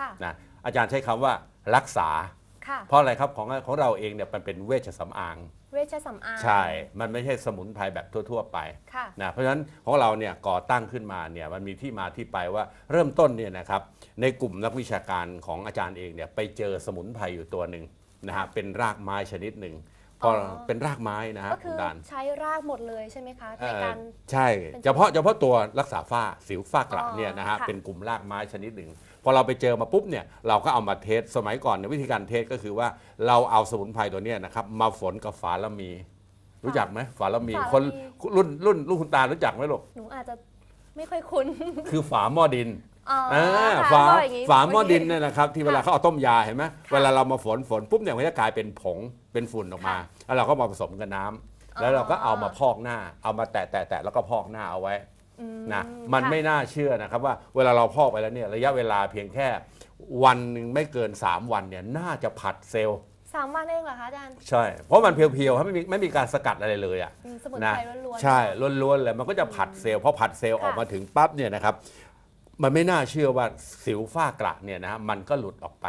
ค่ะ นะอาจารย์ใช้คำว่ารักษา ค่ะ เพราะอะไรครับของของเราเองเนี่ยมันเป็นเวชสำอาง เวชสำอางใช่ มันไม่ใช่สมุนไพรแบบทั่ว ๆ ไปค่ะ นะเพราะฉะนั้นของเราเนี่ยก่อตั้งขึ้นมาเนี่ยมันมีที่มาที่ไปว่าเริ่มต้นเนี่ยนะครับในกลุ่มนักวิชาการของอาจารย์เองเนี่ยไปเจอสมุนไพรอยู่ตัวหนึ่งนะฮะเป็นรากไม้ชนิดหนึ่งพอออ เป็นรากไม้นะฮะก็คืคุอณดานใช้รากหมดเลยใช่ไหมคะเอ่ในอการใช่เป็นเฉพาะเฉพาะตัวรักษาฝ้าสิวฝ้ากระอ๋อเนี่ยนะฮะค่ะ เป็นกลุ่มรากไม้ชนิดหนึ่ง พอเราไปเจอมาปุ๊บเนี่ยเราก็เอามาเทสสมัยก่อนเนี่ยวิธีการเทสก็คือว่าเราเอาสมุนไพรตัวเนี้ยนะครับมาฝนกับฝาละมี รู้จักไหมฝาละมีฝาละมี คนรุ่นรุ่นรุ่นคุณตารู้จักไหมลูกหนูอาจจะไม่ค่อยคุ้นคือฝาหม้อดิน อ๋ออ่าค่ะฝาก็อย่างงี้ ฝาหม้อดินเนี่ยนะครับที่เวลาค่ะเขาเอาต้มยาเห็นไหมค่ะเวลาเรามาฝนฝนปุ๊บเนี่ยมันจะกลายเป็นผงเป็นฝุ่นออกมาค่ะแล้วเราก็มาผสมกับน้ำแล้วเราก็เอามาพอกหน้า เอามาแตะแตะแตะแล้วก็พอกหน้าเอาไว้อื นะมันค่ะไม่น่าเชื่อนะครับว่าเวลาเราพอกไปแล้วเนี่ยระยะเวลาเพียงแค่วันหนึ่งไม่เกิน 3 วันเนี่ยน่าจะผัดเซลล์ สามวันเองเหรอคะอาจารย์ ใช่ เพราะมันเพียวๆครับไม่มีไม่มีการสกัดอะไรเลยอะ อืมสมุนนะไพรล้วนๆ ใช่ล้วนๆเลยมันก็จะผัดเซลล์พอผัดเซลล์ค่ะ ออกมาถึงปั๊บเนี่ยนะครับ มันไม่น่าเชื่อว่าสิวฝ้ากระเนี่ยนะฮะมันก็หลุดออกไป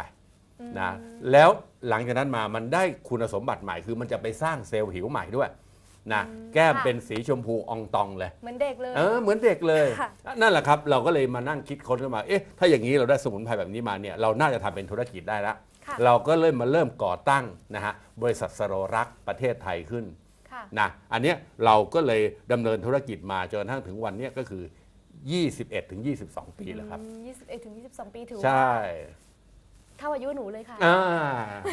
นะแล้วหลังจากนั้นมามันได้คุณสมบัติใหม่คือมันจะไปสร้างเซลล์ผิวใหม่ด้วย นะแก้มเป็นสีชมพูอองตองเลย เหมือนเด็กเลย เออเหมือนเด็กเลย ค่ะ นั่นแหละครับ เราก็เลยมานั่งคิดค้นขึ้นมา เอ๊ะ ถ้าอย่างนี้เราได้สมุนไพรแบบนี้มาเนี่ย เราน่าจะทำเป็นธุรกิจได้แล้วค่ะ เราก็เลยมาเริ่มก่อตั้งนะฮะ บริษัทสโรรักษ์ประเทศไทยขึ้นค่ะ นะ อันเนี้ยเราก็เลยดำเนินธุรกิจมาจนกระทั่งถึงวันเนี้ยก็คือ 21ถึง22 ปีแล้วครับยี่สิบเอ็ดถึงยี่สิบสองปีถือใช่ว่า เท่าอายุหนูเลยค่ะ อ่า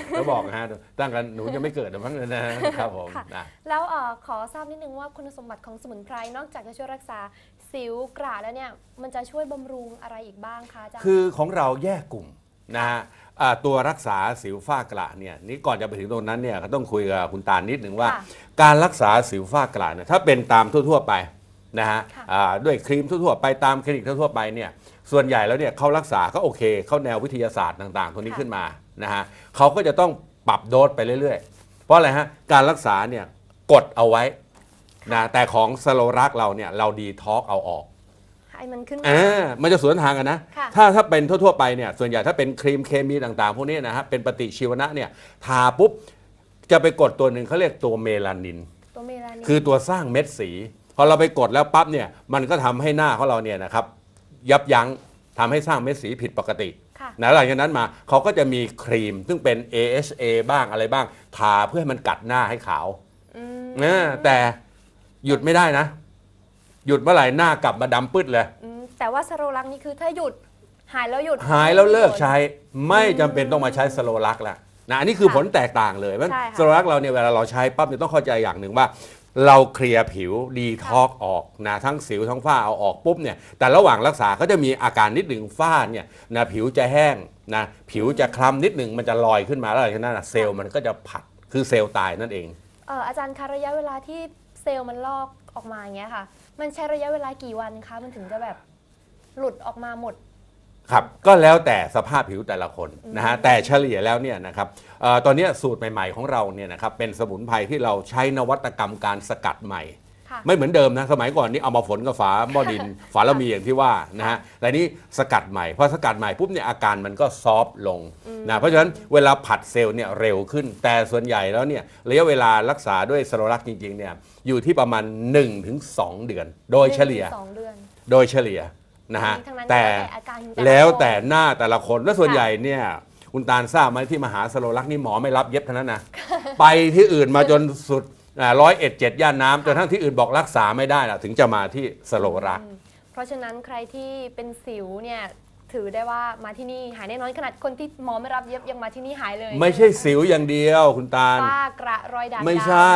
แล้วบอกนะฮะตั้งกันหนูยังไม่เกิดหรอกมั้งเลยนะครับผมค่ะ นะแล้วเอ่อขอทราบนิดนึงว่าคุณสมบัติของสมุนไพรนอกจากจะช่วยรักษาสิวกระแล้วเนี่ยมันจะช่วยบำรุงอะไรอีกบ้างคะอาจารย์ คือของเราแยกกลุ่มนะฮะอ่าตัวรักษาสิวฝ้ากระเนี่ยนี่ก่อนจะไปถึงตรงนั้นเนี่ยก็ต้องคุยกับคุณตาลนิดหนึ่งว่า ค่ะ การรักษาสิวฝ้ากระเนี่ยถ้าเป็นตามทั่ว ๆ ไป นะฮะค่ะอ่าด้วยครีมทั่วๆไปตามคลินิกทั่วๆไปเนี่ยส่วนใหญ่แล้วเนี่ยเขารักษาก็โอเค เข้าแนววิทยาศาสตร์ต่างๆตัวนี้ขึ้นมานะฮะเขาก็จะต้องปรับโดสไปเรื่อยๆ เพราะอะไรฮะการรักษาเนี่ยกดเอาไว้นะแต่ของสโลรักเราเนี่ยเราดีท็อกเอาออกให้มันขึ้นมาอ่ามันจะสวนทางกันนะค่ะถ้าถ้าเป็นทั่วๆไปเนี่ยส่วนใหญ่ถ้าเป็นครีมเคมีต่างๆ พวกนี้นะฮะเป็นปฏิชีวนะเนี่ยทาปุ๊บจะไปกดตัวหนึ่งเขาเรียกตัวเมลานิน ตัวเมลานิน คือตัวสร้างเม็ดสีพ อเราไปกดแล้วปั๊บเนี่ยมันก็ทำให้หน้าของเราเนี่ยนะครับยับยั้งทำให้สร้างเม็ดสีผิดปกติค่ะนะหลังจากนั้นมาเขาก็จะมีครีมซึ่งเป็น AHA บ้างอะไรบ้างทาเพื่อให้มันกัดหน้าให้ขาวอืมนะแต่หยุดไม่ได้นะ หยุดเมื่อไหร่หน้ากลับมาดำปื้ดเลยอืมแต่ว่าสโรลักนี่คือถ้าหยุดหายแล้วหยุด หายแล้วเลิกใช้ไม่จำเป็นต้องมาใช้สโลลักแล้วนะอันนี้คือค่ะผลแตกต่างเลยเพราะใช่ค่ะสโลลักเราเนี่ยเวลาเราใช้ปั๊บเนี่ยต้องเข้าใจอย่างหนึ่งว่า เราเคลียร์ผิวดีท็อกออกนะทั้งสิวทั้งฝ้าเอาออกปุ๊บเนี่ยแต่ระหว่างรักษาก็จะมีอาการนิดหนึ่งฝ้าเนี่ยนะผิวจะแห้งนะผิวจะคล้ำนิดหนึ่งมันจะลอยขึ้นมาแล้วหลังจากนั้นนะเซลล์มันก็จะผัดคือเซลล์ตายนั่นเอง เอออาจารย์คะระยะเวลาที่เซลล์มันลอกออกมาอย่างเงี้ยค่ะ มันใช้ระยะเวลากี่วันคะ มันถึงจะแบบหลุดออกมาหมด ครับก็แล้วแต่สภาพผิวแต่ละคนนะฮะแต่เฉลี่ยแล้วเนี่ยนะครับเอ่อตอนเนี้ยสูตรใหม่ ๆของเราเนี่ยนะครับเป็นสมุนไพรที่เราใช้นวัตกรรมการสกัดใหม่ ค่ะไม่เหมือนเดิมนะสมัยก่อนนี่เอามาฝนกับฝาหม้อดิน ฝาละมีอย่างที่ว่านะฮะแต่นี้สกัดใหม่พอสกัดใหม่ปุ๊บเนี่ยอาการมันก็ซอฟต์ลงนะเพราะฉะนั้นเวลาผัดเซลล์เนี่ยเร็วขึ้น แต่ส่วนใหญ่แล้วเนี่ยระยะเวลารักษาด้วยสโลรักจริงๆเนี่ยอยู่ที่ประมาณ 1-2 เดือน โดยเฉลี่ย หนึ่งถึงสองเดือน โดยเฉลี่ย นะฮะทั้งนั้นแต่แล้วแต่อาการของแต่ละแล้วคนแต่หน้าแต่ละคนและส่วนค่ะ ใหญ่เนี่ยคุณตาลทราบไหมที่มหาสโลรักษ์นี่หมอไม่รับเย็บเท่านั้นนะไปที่อื่นมาจนสุดร้อยเอ็ดเจ็ดย่านน้ำจนทั้งที่อื่นบอกรักษาไม่ได้ล่ะถึงจะมาที่สโลรักษ์ เพราะฉะนั้นใครที่เป็นสิวเนี่ย ถือได้ว่ามาที่นี่หายแน่นอนขนาดคนที่หมอไม่รับเย็บยังมาที่นี่หายเลยไม่ใช่สิวอย่างเดียวคุณตาลฝ้ากระรอยด่างไม่ดำใช่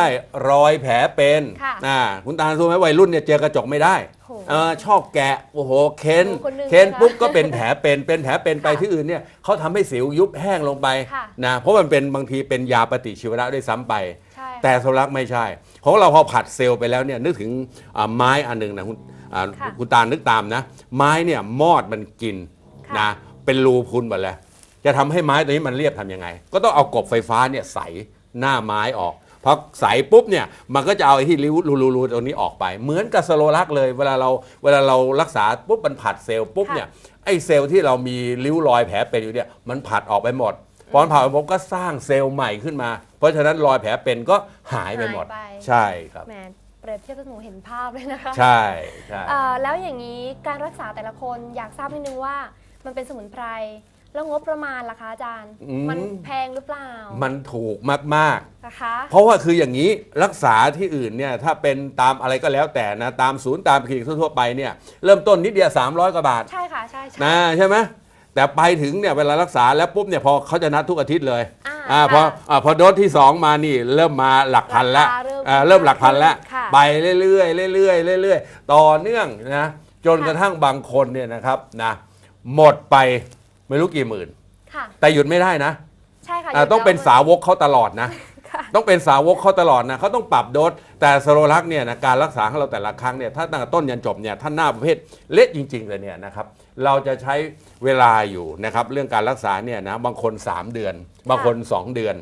รอยแผลเป็นค่ะอ่าคุณตาลรู้ไหมวัยรุ่นเนี่ยเจอกระจกไม่ได้โหเออชอบแกะโอ้โหเค้นดูคนหนึ่งเค้นนะคะปุ๊บก็เป็นแผลเป็นเป็นแผลเป็นไปค่ะที่อื่นเนี่ยเขาทำให้สิวยุบแห้งลงไปค่ะนะเพราะมันเป็นบางทีเป็นยาปฏิชีวนะด้วยซ้ำไปใช่แต่โซลักไม่ใช่ ของเราพอผัดเซลล์ไปแล้วเนี่ยนึกถึงอ่าไม้อันหนึ่งนะคุณอ่าค่ะคุณตาลนึกตามนะ ไม้เนี่ยมอดมันกิน ค่ะนะเป็นรูพุนหมดเลยจะทำให้ไม้ตัวนี้มันเรียบทำยังไง ก็ต้องเอากบไฟฟ้าเนี่ยใส่หน้าไม้ออกพอใส่ปุ๊บเนี่ยมันก็จะเอาไอ้ที่ริ้วรูๆๆตรงนี้ออกไป เหมือนกับสโลลักเลย เวลาเราเวลาเรารักษาปุ๊บมันผัดเซลล์ปุ๊บเนี่ยไอ้เซลล์ที่เรามีริ้วรอยแผลเป็นอยู่เนี่ยมันผัดออกไปหมดพอมันผัดออกไปหมดก็สร้างเซลล์ใหม่ขึ้นมา เพราะฉะนั้นรอยแผลเป็นก็หายไปหมด หายไป ใช่ครับ แหมเปรียบเทียบกับหนูเห็นภาพเลยนะคะใช่ใช่ เอ่อแล้วอย่างนี้การรักษาแต่ละคนอยากทราบนิดนึงว่า มันเป็นสมุนไพร แล้วงบประมาณล่ะคะอาจารย์มันแพงหรือเปล่ามันถูกมาก นะคะ ๆ เพราะว่าคืออย่างนี้รักษาที่อื่นเนี่ยถ้าเป็นตามอะไรก็แล้วแต่นะ ตามศูนย์ตามคลินิกทั่วๆไปเนี่ยเริ่มต้นนิดเดียว300 กว่าบาท ใช่ค่ะ ใช่ใช่ นะใช่ไหมแต่ไปถึงเนี่ยเวลารักษาแล้วปุ๊บเนี่ยพอเขาจะนัดทุกอาทิตย์เลยอ่าอ่าพออ่าพอโดสที่ 2 มานี่เริ่มมาหลักพันแล้วราคาเริ่มอ่าเริ่มหลักพันแล้ว ค่ะไปเรื่อยๆเรื่อยๆเรื่อยๆต่อเนื่องนะจนค่ะกระทั่งบางคนเนี่ยนะครับนะ หมดไปไม่รู้กี่หมื่น ค่ะ แต่หยุดไม่ได้นะใช่ค่ะอ่าหยุดต้องเป็นแล้วสาวกเขาตลอดนะ ค่ะ ต้องเป็นสาวกเขาตลอดนะเขาต้องปรับโดสแต่สโลลักเนี่ยนะการรักษาของเราแต่ละครั้งเนี่ยถ้าตั้งแต่ต้นยันจบเนี่ยท่านหน้าประเภทเละจริง ๆ เลยเนี่ยนะครับเราจะใช้เวลาอยู่นะครับเรื่องการรักษาเนี่ยนะบางคน 3 เดือน บางคน 2 เดือน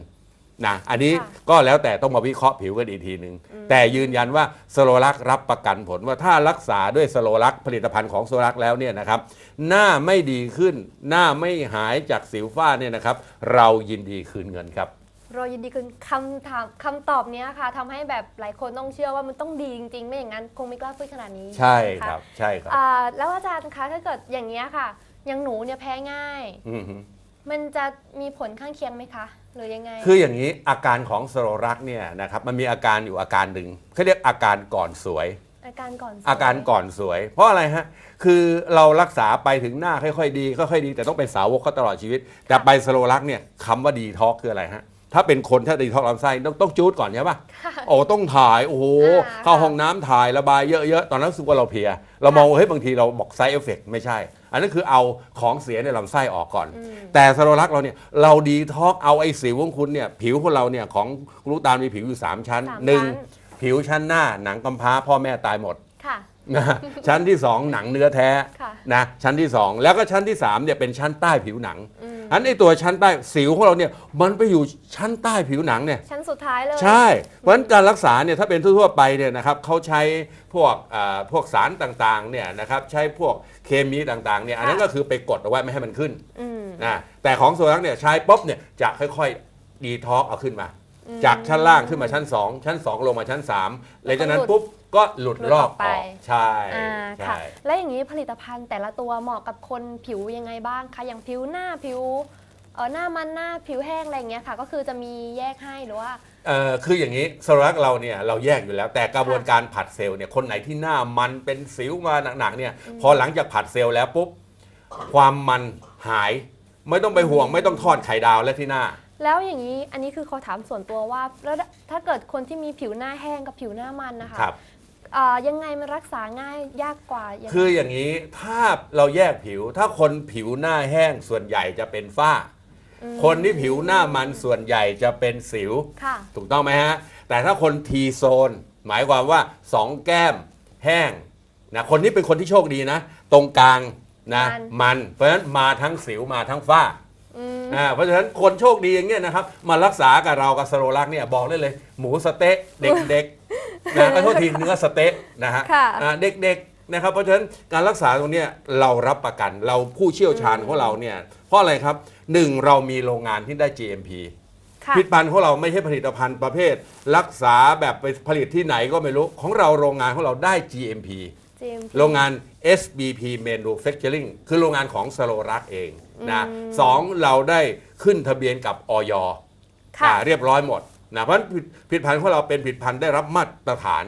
นะอันนี้ค่ะก็แล้วแต่ต้องมาวิเคราะห์ผิวกันอีกทีหนึ่งแต่ยืนยันว่าสโลลักรับประกันผลว่าถ้ารักษาด้วยสโลลักผลิตภัณฑ์ของสโลลักแล้วเนี่ยนะครับ หน้าไม่ดีขึ้น หน้าไม่หายจากสิวฝ้าเนี่ยนะครับ เรายินดีคืนเงินครับเรายินดีคือคำถามคำตอบเนี้ยค่ะทำให้แบบหลายคนต้องเชื่อว่ามันต้องดีจริงๆ ไม่อย่างนั้นคงไม่กล้าพูดขนาดนี้ใช่นะะครับใช่ครับอ่าแล้วอาจารย์คะถ้าเกิดอย่างเงี้ยค่ะอย่างหนูเนี่ยแพ้ง่ายอือฮึ มันจะมีผลข้างเคียงไหมคะ หรือยังไง คืออย่างนี้อาการของสโลรักเนี่ยนะครับมันมีอาการอยู่อาการหนึ่งเขาเรียกอาการก่อนสวย อาการก่อนสวยอาการก่อนสวย เพราะอะไรฮะคือเรารักษาไปถึงหน้าค่อยๆดีค่อยๆดี แต่ต้องเป็นสาวกเขาตลอดชีวิต แต่ไปสโลรักเนี่ยคำว่าดีท็อกคืออะไรฮะ ถ้าเป็นคนถ้าดีท็อกลำไส้ต้องต้องจูดก่อนใช่ปะค่ะโอ้ต้องถ่าย โอ้โหอ่าเข้าค่ะห้องน้ำถ่ายระบายเยอะๆ ตอนนั้นรู้สึกว่าเราเพลีย เรามองว่าเฮ้ยบางทีเราบอกไซเอฟเฟกไม่ใช่ อันนั้นคือเอาของเสียในลำไส้ออกก่อน แต่สโลลักเราเนี่ยเราดีท็อกเอาไอ้สิวของคุณเนี่ยผิวของเราเนี่ยของกลูตานมีผิวอยู่ 3 ชั้นสามหนึ่งชั้นผิวชั้นหน้าหนังกำพร้าพ่อแม่ตายหมดค่ะนะชั้นที่ 2 หนังเนื้อแท้ค่ะนะชั้นที่ 2 แล้วก็ชั้นที่3เนี่ยเป็นชั้นใต้ผิวหนัง อันไอ้ตัวชั้นใต้สิวของเราเนี่ยมันไปอยู่ชั้นใต้ผิวหนังเนี่ย ชั้นสุดท้ายเลย ใช่ เพราะฉะนั้นการรักษาเนี่ยถ้าเป็นทั่วๆไปเนี่ยนะครับเขาใช้พวกอ่าพวกสารต่างๆเนี่ยนะครับใช้พวกเคมีต่างๆเนี่ยอันนั้นก็คือไปกดเอาไว้ไม่ให้มันขึ้นอืม นะแต่ของโซลักเนี่ยใช้ปุ๊บเนี่ยจะค่อยๆดีท็อกเอาขึ้นมา จากชั้นล่างขึ้นมาชั้น 2 ชั้น 2 ลงมาชั้น3หลังจากนั้นปุ๊บ ก็หลุดหลุดรอบออกไปออกใช่อ่าใช่ค่ะและอย่างนี้ผลิตภัณฑ์แต่ละตัวเหมาะกับคนผิวยังไงบ้างคะอย่างผิวหน้าผิวเออหน้ามันหน้าผิวแห้งอะไรอย่างเงี้ยค่ะ ก็คือจะมีแยกให้หรือว่าเอ่อคืออย่างนี้โซลักเราเนี่ยเราแยกอยู่แล้ว แต่กระบวนการผัดเซลล์เนี่ยคนไหนที่หน้ามันเป็นสิวมาหนักๆเนี่ยพอหลังจากผัดเซลล์แล้วปุ๊บความมันหายไม่ต้องไปห่วงไม่ต้องทอดไข่ดาวและที่หน้า แล้วอย่างนี้อันนี้คือขอถามส่วนตัวว่าแล้วถ้าเกิดคนที่มีผิวหน้าแห้งกับผิวหน้ามันนะคะครับ เอ่อยังไงมันรักษาง่ายยากกว่ายังไง คืออย่างนี้ถ้าเราแยกผิว ถ้าคนผิวหน้าแห้งส่วนใหญ่จะเป็นฝ้าอืมคนที่ผิวหน้ามันส่วนใหญ่จะเป็นสิว ค่ะ ถูกต้องไหมฮะ แต่ถ้าคนทีโซน หมายความว่าสองแก้มแห้งนะคนนี้เป็นคนที่โชคดีนะ ตรงกลางนะมัน มันเพราะฉะนั้นมาทั้งสิวมาทั้งฝ้าอืม อ่าเพราะฉะนั้นคนโชคดีอย่างเงี้ยนะครับ มารักษากับเรากับสโลลักเนี่ยบอกได้เลย หมูสะเต๊ะเด็กๆ นะขอโทษทีเนื้อสะเต๊ะนะฮะค่ะอ่าเด็กๆนะครับเพราะฉะนั้นการรักษาตรงเนี้ยเรารับประกันเราผู้เชี่ยวชาญของเราเนี่ยเพราะอะไรครับหนึ่งเรามีโรงงานที่ได้ GMP ค่ะผลิตภัณฑ์ของเราไม่ใช่ผลิตภัณฑ์ประเภท รักษาแบบไปผลิตที่ไหนก็ไม่รู้ ของเราโรงงานของเราได้ GMP GMP โรงงาน SBP Manufacturing คือโรงงานของสโลรักเองนะอืมสองเราได้ขึ้นทะเบียนกับออยค่ะเรียบร้อยหมด นะเพราะฉะนั้นผลิตผลิตภัณฑ์ของเราเป็นผลิตภัณฑ์ได้รับมาตรฐาน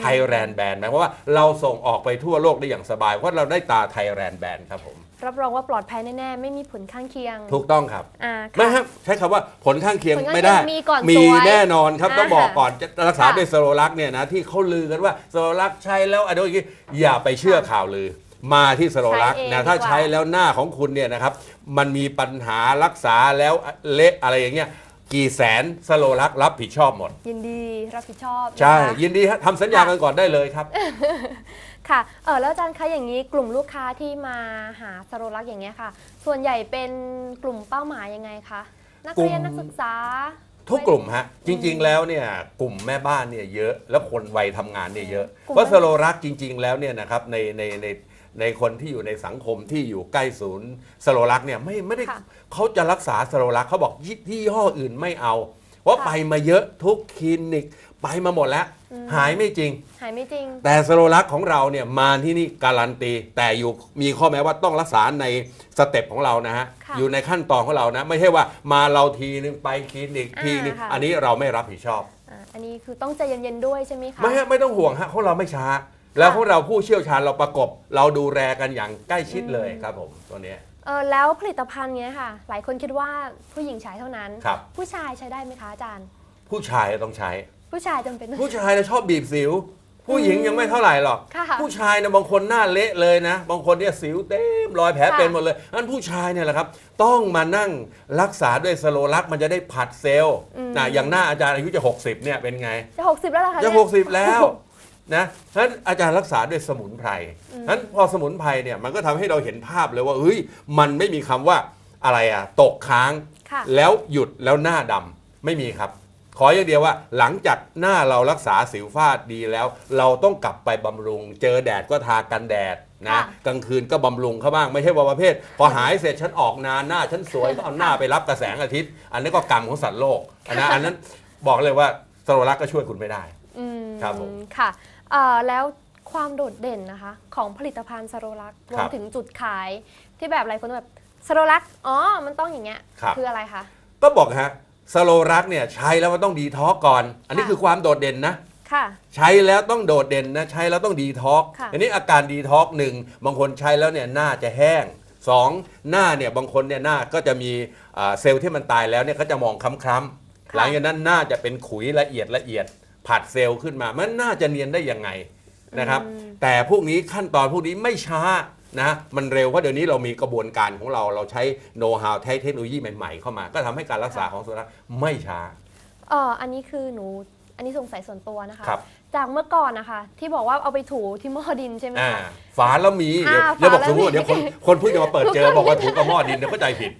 ไทยแลนด์แบนหมายความว่าเราส่งออกไปทั่วโลกได้อย่างสบาย เพราะเราได้ตาไทยแลนด์แบนครับผม รับรองว่าปลอดภัยแน่ ๆ ไม่มีผลข้างเคียง ถูกต้องครับอ่าไม่ค่ะครับใช้คำว่าผลข้างเคียงผลข้างไม่ได้เคียงมีก่อนมีสวยแน่นอนครับต้องอ่าบอกก่อนจะรักษาค่ะด้วยสโลลักเนี่ยนะที่เขาลือกันว่าสโลลักใช้แล้วอะไรอย่างงี้อย่าไปเชื่อข่าวลือ มาที่สโลลักใช้เองนะถ้าดีกว่า ใช้แล้วหน้าของคุณเนี่ยนะครับมันมีปัญหารักษาแล้วเละอะไรอย่างเงี้ย กี่แสนสโลลักรับผิดชอบหมด ยินดีรับผิดชอบนะคะ ใช่ ยินดีครับทำสัญญากันก่อนได้เลยครับ ค่ะ เออแล้วอาจารย์คะอย่างนี้กลุ่มลูกค้าที่มาหาสโรลักษณ์อย่างเงี้ยค่ะ ส่วนใหญ่เป็นกลุ่มเป้าหมายยังไงคะ นักเรียนกลุ่ม นักศึกษา ทุกกลุ่มฮะ จริง ๆ แล้วเนี่ยกลุ่มแม่บ้านเนี่ยเยอะ แล้วคนวัยทำงานเนี่ยเยอะ กลุ่มเพราะสโลรักจริง ๆ แล้วเนี่ยนะครับในในใน ในคนที่อยู่ในสังคมที่อยู่ใกล้ศูนย์สโลลักเนี่ยไม่ไม่ได้ค่ะเขาจะรักษาสโลลักเขาบอกยี่ยี่ห้ออื่นไม่เอาเพราะค่ะไปมาเยอะทุกคลินิกไปมาหมดแล้ว อืม หายไม่จริง หายไม่จริง แต่สโลลักของเราเนี่ยมาที่นี่การันตี แต่อยู่มีข้อแม้ว่าต้องรักษาในสเต็ปของเรานะฮะค่ะอยู่ในขั้นตอนของเรานะ ไม่ใช่ว่ามาเราทีนึงไปคลินิกทีนึงอ่าค่ะ อันนี้เราไม่รับผิดชอบ อ่าอันนี้คือต้องใจเย็นๆด้วยใช่ไหมคะ ไม่ฮะไม่ต้องห่วงฮะเพราะเราไม่ช้า แล้วพวกเราผู้เชี่ยวชาญเราประกบ เราดูแลกันอย่างใกล้ชิดเลยครับผมตัวเนี้ย เออแล้วผลิตภัณฑ์เนี้ยค่ะ หลายคนคิดว่าผู้หญิงใช้เท่านั้น ครับ ผู้ชายใช้ได้ไหมคะอาจารย์ ผู้ชายต้องใช้ ผู้ชายจำเป็นต้องผู้ชายนะชอบบีบสิว ผู้หญิงยังไม่เท่าไหร่หรอก ค่ะผู้ชายนะบางคนหน้าเละเลยนะ บางคนเนี่ยสิวเต็มรอยแผลค่ะเป็นหมดเลยนั้นผู้ชายเนี่ยแหละครับ ต้องมานั่งรักษาด้วยสโลลักมันจะได้ผัดเซลล์นะอย่างหน้าอาจารย์อายุจะ 60เนี่ยเป็นไง จะ 60 แล้วเหรอคะจะเนี่ย 60 แล้ว นะฉะนั้นอาจารย์รักษาด้วยสมุนไพรฉะนั้นพอสมุนไพรเนี่ยมันก็ทำให้เราเห็นภาพเลยว่าเฮ้ยมันไม่มีคำว่าอะไรอะตกค้างค่ะแล้วหยุดแล้วหน้าดำไม่มีครับ ขออย่างเดียวว่า หลังจากหน้าเรารักษาสิวฝ้าดีแล้ว เราต้องกลับไปบำรุง เจอแดดก็ทากันแดดนะค่ะกลางคืนก็บำรุงเขาบ้างไม่ใช่ว่าประเภท พอหายเสร็จฉันออกนานหน้าฉันสวยก็เอาหน้าไปรับกระแสงอาทิตย์ อันนี้นก็กรรมของสัตว์โลกอันนั้นอันนั้นบอกเลยว่าสโลลักก็ช่วยคุณไม่ได้อืมครับผมค่ะ เอ่อแล้วความโดดเด่นนะคะ ของผลิตภัณฑ์สโรลักรควรัมบถึงจุดขายที่แบบหลายคนแบบสโรลักอ๋อมันต้องอย่างเงี้ยครับออะไรคะ ก็บอกฮะสโลรักเนี่ยใช้แล้วมันต้องดีท็อกก่อน อันนี้ค่ะ คือความโดดเด่นนะ ค่ะ ใช้แล้วต้องโดดเด่นนะใช้แล้วต้องดีท็อกค่ะ อันนี้อาการดีท็อกหนึ่งบางคนใช้แล้วเนี่ยหน้าจะแห้งสองหน้าเนี่ยบางคนเนี่ยหน้าก็จะมีอ่าเซลล์ที่มันตายแล้วเนี่ยเขาจะมองคล้ำๆค่ะหลังจากนั้นหน้าจะเป็นขุยละเอียดละเอียด ผัดเซลล์ขึ้นมา มันน่าจะเนียนได้ยังไงนะครับ แต่พวกนี้ขั้นตอนพวกนี้ไม่ช้านะมันเร็วเพราะเดี๋ยวนี้เรามีกระบวนการของเราเราใช้โน้ตฮาวใช้เทคโนโลยีใหม่ ๆ เข้ามา ก็ทำให้การรักษาของสุนัขไม่ช้าเอออันนี้คือหนูอันนี้สงสัยส่วนตัวนะคะครับจากเมื่อก่อนนะคะ ที่บอกว่าเอาไปถูที่หม้อดินใช่ไหมอ่าคะฝาแล้วมีเดี๋ยวอ่าเดี๋ยวบอกฝาแล้วสมมติมีเดี๋ยวคนคนเพิ่งจะมาเปิดเจอบอกว่าถูกกระหม้อดินเดี๋ยวเข้าใจผิด